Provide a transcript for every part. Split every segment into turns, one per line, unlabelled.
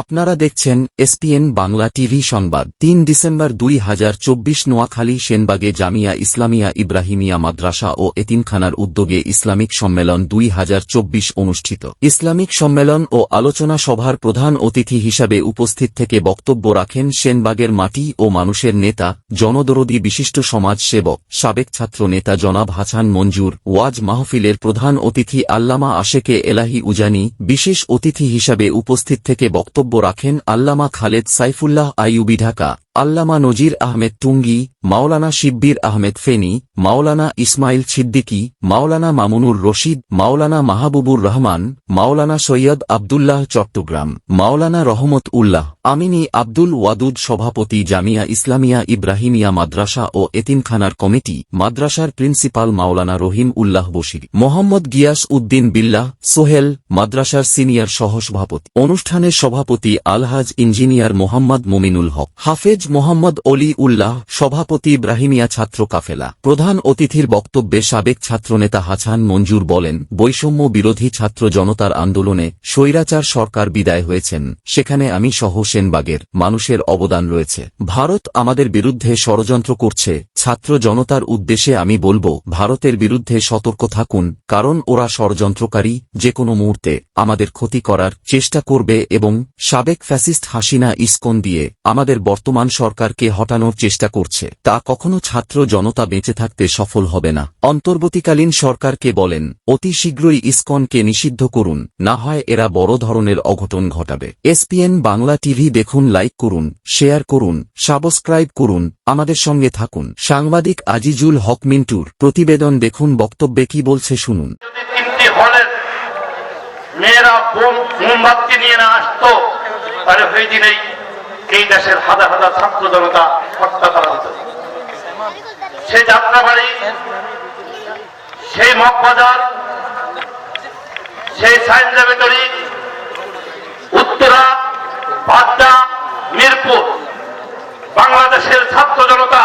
আপনারা দেখছেন SPN Bangla TV সংবাদ। তিন ডিসেম্বর দুই হাজার চব্বিশ নোয়াখালী সেনবাগে জামিয়া ইসলামিয়া ইব্রাহিমিয়া মাদ্রাসা ও এতিমখানার উদ্যোগে ইসলামিক সম্মেলন দুই হাজার চব্বিশ অনুষ্ঠিত। ইসলামিক সম্মেলন ও আলোচনা সভার প্রধান অতিথি হিসাবে উপস্থিত থেকে বক্তব্য রাখেন সেনবাগের মাটি ও মানুষের নেতা, জনদরদী বিশিষ্ট সমাজ সেবক সাবেক ছাত্র নেতা জনাব হাসান মঞ্জুর, ওয়াজ মাহফিলের প্রধান অতিথি আল্লামা আশেকে এলাহি উজানি, বিশেষ অতিথি হিসাবে উপস্থিত থেকে বক্তব্য রাখেন আল্লামা খালেদ সাইফুল্লাহ আইউবি ঢাকা। আল্লামা নজির আহমেদ টুঙ্গি মাওলানা শিব্বির আহমেদ ফেনী, মাওলানা ইসমাইল সিদ্দিকী, মাওলানা মামুনুর রশিদ, মাওলানা মাহবুবুর রহমান, মাওলানা সৈয়দ আবদুল্লাহ চট্টগ্রাম, মাওলানা রহমত উল্লাহ, আমিনী আব্দুল ওয়াদুদ সভাপতি জামিয়া ইসলামিয়া ইব্রাহিমিয়া মাদ্রাসা ও এতিমখানার কমিটি, মাদ্রাসার প্রিন্সিপাল মাওলানা রহিম উল্লাহ বশির, মোহাম্মদ গিয়াস উদ্দিন বিল্লাহ, সোহেল, মাদ্রাসার সিনিয়র সহসভাপতি, অনুষ্ঠানের সভাপতি আলহাজ ইঞ্জিনিয়ার মোহাম্মদ মুমিনুল হক, হাফেজ মোহাম্মদ অলি উল্লাহ, সভাপতি ইব্রাহিমিয়া ছাত্র কাফেলা। প্রধান অতিথির বক্তব্যে সাবেক ছাত্রনেতা হাছান মঞ্জুর বলেন, বৈষম্য বিরোধী ছাত্র জনতার আন্দোলনে স্বৈরাচার সরকার বিদায় হয়েছেন, সেখানে আমি সহ সেনবাগের মানুষের অবদান রয়েছে। ভারত আমাদের বিরুদ্ধে ষড়যন্ত্র করছে ছাত্র জনতার উদ্দেশ্যে আমি বলব, ভারতের বিরুদ্ধে সতর্ক থাকুন, কারণ ওরা ষড়যন্ত্রকারী যে কোনো মুহূর্তে আমাদের ক্ষতি করার চেষ্টা করবে এবং সাবেক ফ্যাসিস্ট হাসিনা ইস্কন দিয়ে আমাদের বর্তমান সরকারকে হটানোর চেষ্টা করছে। তা কখনো ছাত্র জনতা বেঁচে থাকতে সফল হবে না। অন্তর্বর্তীকালীন সরকারকে বলেন, অতি শীঘ্রই ইস্কনকে নিষিদ্ধ করুন, না হয় এরা বড় ধরনের অঘটন ঘটাবে। এসপিএন বাংলা টিভি দেখুন, লাইক করুন, শেয়ার করুন, সাবস্ক্রাইব করুন আমাদের সঙ্গে থাকুন। সাংবাদিক আজিজুল হক মিন্টুর প্রতিবেদন দেখুন, বক্তব্যে কি বলছে শুনুন।
মেয়েরা মোমবাতি নিয়ে না তাহলে এই দেশের হাজার হাজার ছাত্র জনতা হত্যা করা হতো। সেই যাত্রাবাড়ি সেই মগবাজার সেই সাইন্স ল্যাবরেটরি উত্তরা, বাড্ডা, মিরপুর বাংলাদেশের ছাত্র জনতা,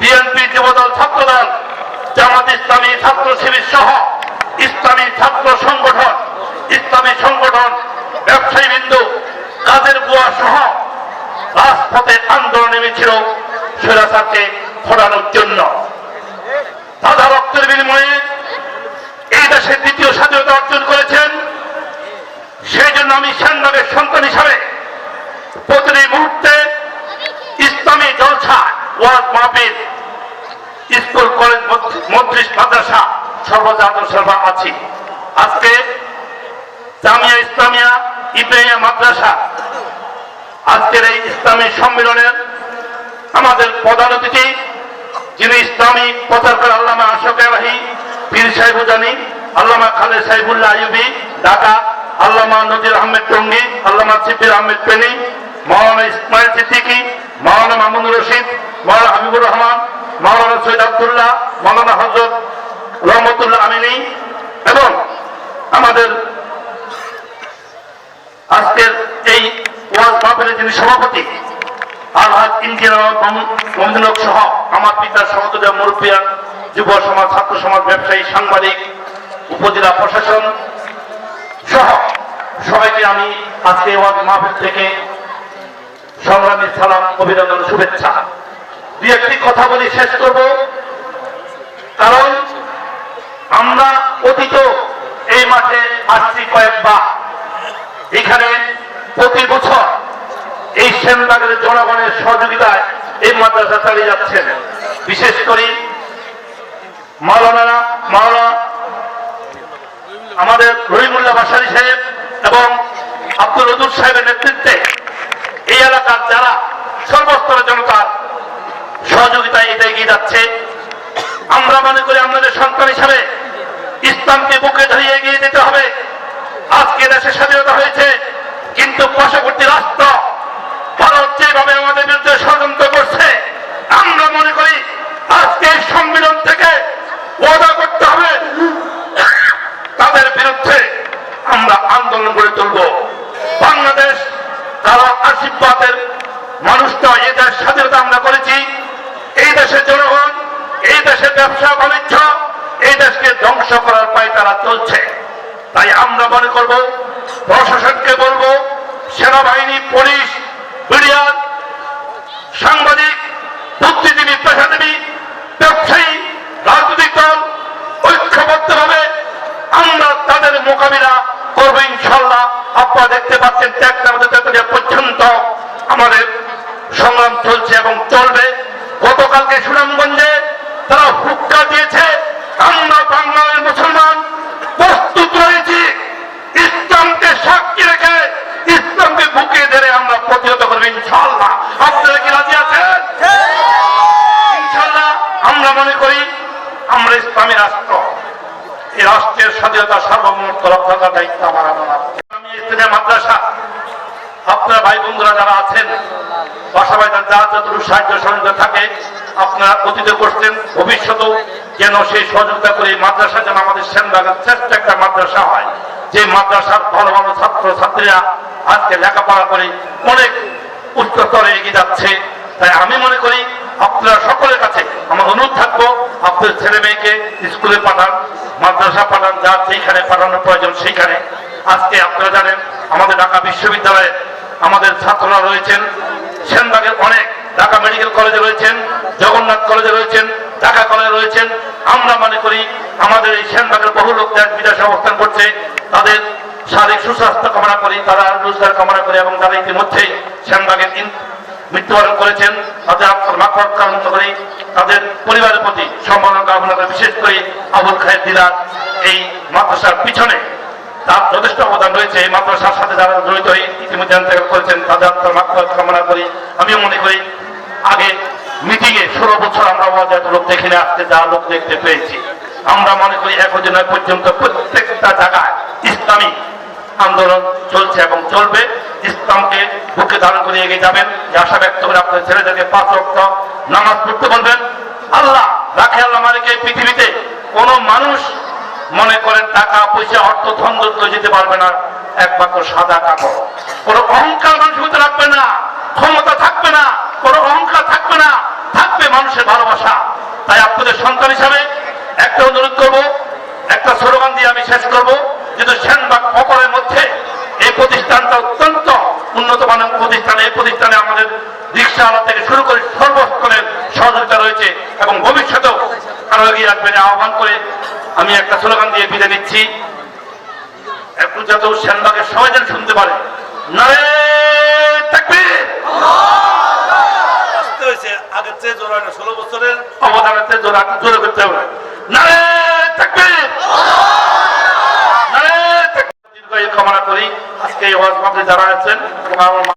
বিএনপি যুবদল ছাত্রদল, জামাত ইসলামী ছাত্র শিবির সহ ইসলামী ছাত্র সংগঠন, ইসলামী সংগঠন ব্যবসায়ী বিন্দু, কাদের বুয়া সহ রাজপথে আন্দোলন নেমেছিল স্বৈরাচারকে ঘোরানোর জন্য তাজা রক্তের বিনিময়ে এই দেশের দ্বিতীয় স্বাধীনতা অর্জন করেছেন সেই জন্য আমি সেনবাগের সন্তান হিসাবে প্রতিটি মুহূর্তে ইসলামী জলসা ওয়াজ মাহফিল স্কুল মন্ত্রিস মাদ্রাসা, সর্বজাত সর্বা আছি আজকে জামিয়া ইসলামিয়া ইব্রাহিমিয়া মাদ্রাসা, আজকের এই ইসলামী সম্মেলনের আমাদের প্রধান অতিথি, যিনি ইসলামী প্রচার করে আল্লামা আশোক এলাহি পীর সাহেব জানি আল্লামা খালেদ সাইফুল্লাহ আইয়ুবি, ঢাকা, আল্লামা নজির আহমেদ টঙ্গি, আল্লামা সিফির আহমেদ পেনি মাওলানা ইসমাইল সিদ্দিকী মাওলানা মামুনুর রশিদ মাওলানা হাবিবুর রহমান মাওলানা সৈয়দ আব্দুল্লাহ, মাওলানা হজরত রহমতুল্লাহ আমিনী এবং আমাদের আজকের এই ওয়াজ মাহফিলের যিনি সভাপতি, আলহাজ মমিনুল সহ আমার পিতার সহযোগী মুরব্বিয়ান যুব সমাজ, ছাত্র সমাজ, ব্যবসায়ী, সাংবাদিক, উপজেলা প্রশাসন সহ সবাইকে আমি আজকে ওয়াজ মাহফিল থেকে সংগ্রামী সালাম, অভিনন্দন, শুভেচ্ছা। দুই একটি কথা বলি, শেষ করব। কারণ আমরা অতীত এই মাঠে আসছি কয়েকবার। এখানে প্রতি বছর এই সেনবাগের জনগণের সহযোগিতায় এই মাদ্রাসা চালিয়ে যাচ্ছেন। বিশেষ করে মাওলানা মাওলানা আমাদের রহিমুল্লাহ বাসারি সাহেব এবং আব্দুল রদুর সাহেবের নেতৃত্বে এই এলাকার যারা সর্বস্তরের জনতার সহযোগিতায় এটা এগিয়ে যাচ্ছে। আমরা মনে করি আমাদের সন্তান হিসাবে ইসলামকে বুকে ধরে এগিয়ে যেতে হবে। আজকে দেশে স্বাধীনতা হয়েছে, কিন্তু পার্শ্ববর্তী রাষ্ট্র ভারত যেভাবে আমাদের বিরুদ্ধে ষড়যন্ত্র করছে, আমরা মনে করি আজকে সম্মেলন থেকে ওয়াদা করতে হবে। তাদের বিরুদ্ধে আমরা আন্দোলন গড়ে তুলব। বাংলাদেশ কারও আশীর্বাদের মানুষ নয় এই দেশ স্বাধীনতা আমরা করেছি। এই দেশের জনগণ, এই দেশের ব্যবসা বাণিজ্য, এই দেশকে ধ্বংস করার পায় তারা চলছে। তাই আমরা মনে করব, প্রশাসনকে বলব, সেনাবাহিনী, পুলিশ মিডিয়ার সাংবাদিক, বুদ্ধিজীবী, পেশাজীবী, ব্যবসায়ী, রাজনৈতিক দল, ঐক্যবদ্ধভাবে আমরা তাদের মোকাবিলা করব ইনশাল্লাহ আপনারা দেখতে পাচ্ছেন আমাদের তেতুলিয়া পর্যন্ত আমাদের সংগ্রাম চলছে এবং চলবে। গতকালকে সুনামগঞ্জে তারা হুক্কা দিয়েছে আমরা বাংলার মুসলমান প্রস্তুত রয়েছি ইসলামকে সাক্ষী রেখে ইসলামকে বুকে ধরে আমরা প্রতিহত করব ইনশাল্লাহ আপনারা কি রাজি আছেন? ইনশাল্লাহ আমরা মনে করি আমরা ইসলামী রাষ্ট্র। এই রাষ্ট্রের স্বাধীনতা সার্বভৌমত্ব রক্ষা করার দায়িত্ব আমার আমার আমি ইসলামী মাদ্রাসা। আপনার ভাই বন্ধুরা যারা আছেন পাশাপাশি যা যতটুকু সাহায্য সহযোগিতা থাকে, আপনারা অতীতে করছেন, ভবিষ্যতেও যেন সেই সহযোগিতা করে মাদ্রাসা যেন আমাদের সেনবাগের শ্রেষ্ঠ একটা মাদ্রাসা হয়। যে মাদ্রাসার ভালো ভালো ছাত্র ছাত্রীরা আজকে লেখাপড়া করে অনেক উচ্চ স্তরে এগিয়ে যাচ্ছে। তাই আমি মনে করি আপনারা সকলের কাছে আমার অনুরোধ থাকব, আপনার ছেলে মেয়েকে স্কুলে পাঠান, মাদ্রাসা পাঠান, যা যেখানে পাঠানোর প্রয়োজন সেইখানে। আজকে আপনারা জানেন, আমাদের ঢাকা বিশ্ববিদ্যালয়ে আমাদের ছাত্ররা রয়েছেন। সেনবাগের অনেক ঢাকা মেডিকেল কলেজে রয়েছেন, জগন্নাথ কলেজে রয়েছেন, ঢাকা কলেজে রয়েছেন। আমরা মনে করি আমাদের এই সেনবাগের বহু লোক দেশ বিদেশে অবস্থান করছে, তাদের শারীরিক সুস্বাস্থ্য কামনা করি, তারা রোজগার কামনা করি এবং তারা ইতিমধ্যেই সেনবাগের ইন- মৃত্যুবরণ করেছেন। তাদের আত্মার মাকড় কামনা করি, তাদের পরিবারের প্রতি সম্মান কামনা করে। বিশেষ করে আবুল খায়ের দিলার এই মাদ্রাসার পিছনে তার যথেষ্ট অবদান রয়েছে। এই মাদ্রাসার সাথে যারা জড়িত ইতিমধ্যে করেছেন, তাদের আত্মার মাকড় কামনা করি আমিও মনে করি আগে মিটিং এ ষোলো বছর আমরা আমাদের এত লোক দেখে আজকে যা লোক দেখতে পেয়েছি। আমরা মনে করি এখন নয় পর্যন্ত প্রত্যেকটা জায়গায় ইসলামী আন্দোলন চলছে এবং চলবে। ইসলামকে বুকে ধারণ করে এগিয়ে যাবেন। এই আশা ব্যক্ত করে আপনার ছেলেদেরকে পাঁচ রক্ত নামাজ পড়তে বলবেন। আল্লাহ রাখে আল্লাহ মালিক, এই পৃথিবীতে কোন মানুষ মনে করেন টাকা, পয়সা, অর্থ ধন যেতে পারবে না। একমাত্র সাদা কাপড় কোন অহংকার মানুষ হতে রাখবে না। ক্ষমতা থাকবে না। কোন অহংকার থাকবে না। থাকবে মানুষের ভালোবাসা। তাই আপনাদের সন্তান হিসাবে একটা অনুরোধ করব, একটা স্লোগান দিয়ে আমি শেষ করব, যেহেতু সেনবাগ অপরের মধ্যে এই প্রতিষ্ঠানটা অত্যন্ত উন্নত মানের প্রতিষ্ঠান। এই প্রতিষ্ঠানে আমাদের রিক্সাওয়ালা থেকে শুরু করে সর্বস্তরের সহযোগিতা রয়েছে এবং ভবিষ্যতেও আরও এগিয়ে রাখবেন আহ্বান করে আমি একটা স্লোগান দিয়ে বিদায় নিচ্ছি। একটু যাতে সেনবাগের সবাই যেন শুনতে পারে। নারে তাকবীর
আসতে হয়েছে আগের চেয়ে জোর হয় না ষোলো বছরের
জোরে জোরে করতে হবে। নারে কামনা করি আজকে এই ওয়াজ যারা আছেন